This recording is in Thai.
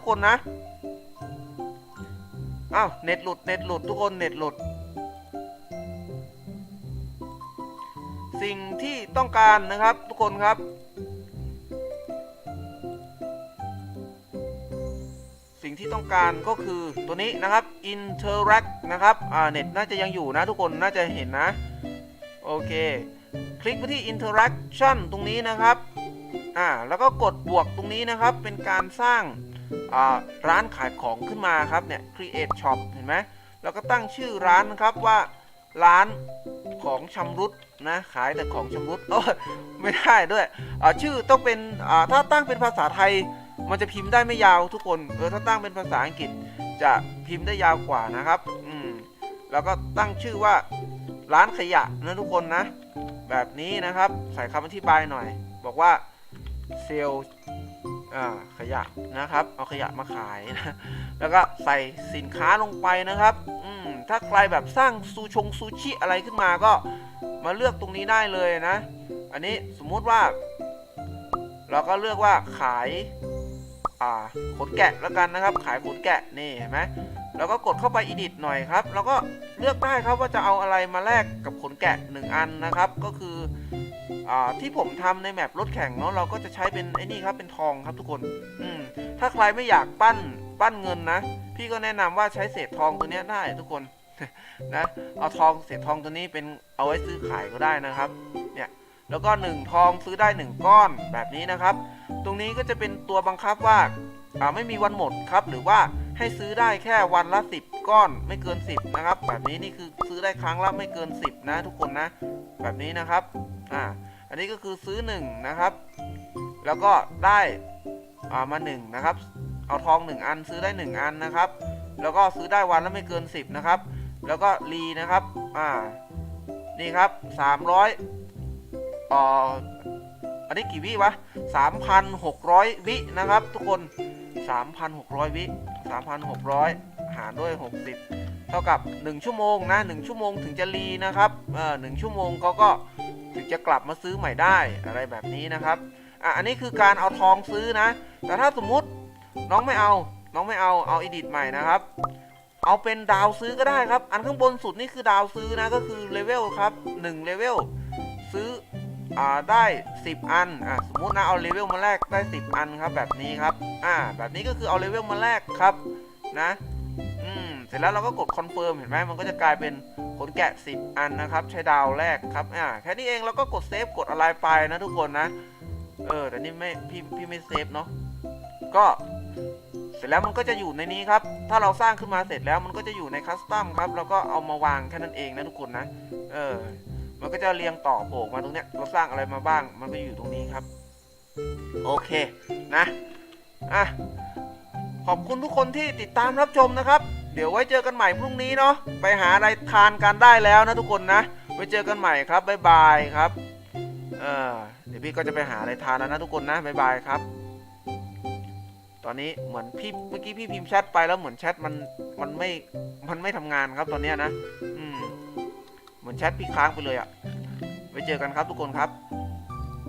ทุกคนนะอ้าวเน็ตหลุดเน็ตหลุดทุกคนเน็ตหลุด สิ่งที่ต้องการนะครับทุกคนครับ สิ่งที่ต้องการก็คือตัวนี้นะครับ interact นะครับอ่าเน็ตน่าจะยังอยู่นะทุกคนน่าจะเห็นนะ โอเค คลิกไปที่ interaction ตรงนี้นะครับอ่าแล้วก็กดบวกตรงนี้นะครับเป็นการสร้าง ร้านขายของขึ้นมาครับเนี่ย create shop เห็นไหมแล้วก็ตั้งชื่อร้านนะครับว่าร้านของชำรุดนะขายแต่ของชำรุดโอ้ไม่ได้ด้วยชื่อต้องเป็นถ้าตั้งเป็นภาษาไทย มันจะพิมพ์ได้ไม่ยาวทุกคนเออถ้าตั้งเป็นภาษาอังกฤษจะพิมพ์ได้ยาวกว่านะครับอืมแล้วก็ตั้งชื่อว่าร้านขยะนะทุกคนนะ แบบนี้นะครับใส่คำอธิบายหน่อย บอกว่าเซล ขยะนะครับ เอาขยะมาขายนะแล้วก็ใส่สินค้าลงไปนะครับอืมถ้าใครแบบสร้างซูชงซูชิอะไรขึ้นมาก็มาเลือกตรงนี้ได้เลยนะ อันนี้สมมุติว่า เราก็เลือกว่าขาย อ่าขนแกะแล้วกันนะครับ ขายขนแกะนี่เห็นไหมแล้วก็กดเข้าไป edit หน่อยครับ แล้วก็เลือกได้ครับว่าจะเอาอะไรมาแลกกับขนแกะ 1 อันนะครับ ก็คืออ่าที่ผมทำในแมปรถแข่งเนาะเราก็จะใช้เป็นไอ้นี่ครับเป็นทองครับทุกคนอืมถ้าใครไม่อยากปั้นปั้นเงินนะ พี่ก็แนะนำว่าใช้เศษทองตัวนี้ได้ทุกคนนะเอาทองเศษทองตัวนี้เป็นเอาไว้ซื้อขายก็ได้นะครับเนี่ยแล้วก็ 1 ทองซื้อได้ 1 ก้อนแบบนี้นะครับ ตรงนี้ก็จะเป็นตัวบังคับว่าไม่มีวันหมดครับ หรือว่าให้ซื้อได้แค่วันละ 10 ก้อนไม่เกิน 10 นะครับ แบบนี้นี่คือซื้อได้ครั้งละไม่เกิน 10 นะ ทุกคนนะ แบบนี้นะครับอ่าอันนี้ก็คือซื้อ 1 นะครับ แล้วก็ได้อ่ามา1นะครับ เอาทอง 1 อันซื้อได้ 1 อันนะครับ แล้วก็ซื้อได้วันละไม่เกิน 10 นะครับ แล้วก็รีนะครับอ่านี่ครับ 300อ่อ อันนี้กี่วิวะ 3,600 วินะครับ ทุกคน 3,600 วิ 3,600 หารด้วย 60 เท่ากับ 1 ชั่วโมงนะ 1 ชั่วโมงถึงจะรีนะครับเอ่อ1ชั่วโมงเขาก็ถึงจะกลับมาซื้อใหม่ได้อะไรแบบนี้นะครับ อะ อันนี้คือการเอาทองซื้อนะ แต่ถ้าสมมุติน้องไม่เอา น้องไม่เอา เอาอีดิทใหม่นะครับเอาเป็นดาวซื้อก็ได้ครับ อันข้างบนสุดนี่คือดาวซื้อนะก็คือเลเวลครับ1เลเวลซื้อ อ่าได้ 10 อันอ่าสมมุตินะเอาเลเวลมาแลกได้ 10 อันครับ แบบนี้ครับอ่าแบบนี้ก็คือเอาเลเวลมาแลกครับนะอืมเสร็จแล้วเราก็กดคอนเฟิร์มเห็นไหมมันก็จะกลายเป็นขนแกะ 10 อันนะครับ ใช้ดาวแรกครับอ่าแค่นี้เองเราก็กดเซฟกดอะไรไปนะทุกคนนะเออแต่นี่ไม่พี่พี่ไม่เซฟเนาะก็เสร็จแล้วมันก็จะอยู่ในนี้ครับ ถ้าเราสร้างขึ้นมาเสร็จแล้วมันก็จะอยู่ในคัสตอมครับ แล้วก็เอามาวางแค่นั้นเองนะทุกคนนะ เออ มันก็จะเรียงต่อโผล่มาตรงเนี้ยเราสร้างอะไรมาบ้าง มันก็อยู่ตรงนี้ครับ โอเคนะอะขอบคุณทุกคนที่ติดตามรับชมนะครับ เดี๋ยวไว้เจอกันใหม่พรุ่งนี้เนาะไปหาอะไรทานกันได้แล้วนะทุกคนนะ ไว้เจอกันใหม่ครับบ๊ายบายครับเออเดี๋ยวพี่ก็จะไปหาอะไรทานแล้วนะทุกคนนะบ๊ายบายครับ ตอนนี้เหมือนพี่เมื่อกี้พี่พิมพ์แชทไปแล้วเหมือนแชทมันมันไม่มันไม่ทำงานครับตอนเนี้ยนะ อืม มือนแชทพี่ค้างไปเลยอะ่ะไว้เจอกันครับทุกคนครับ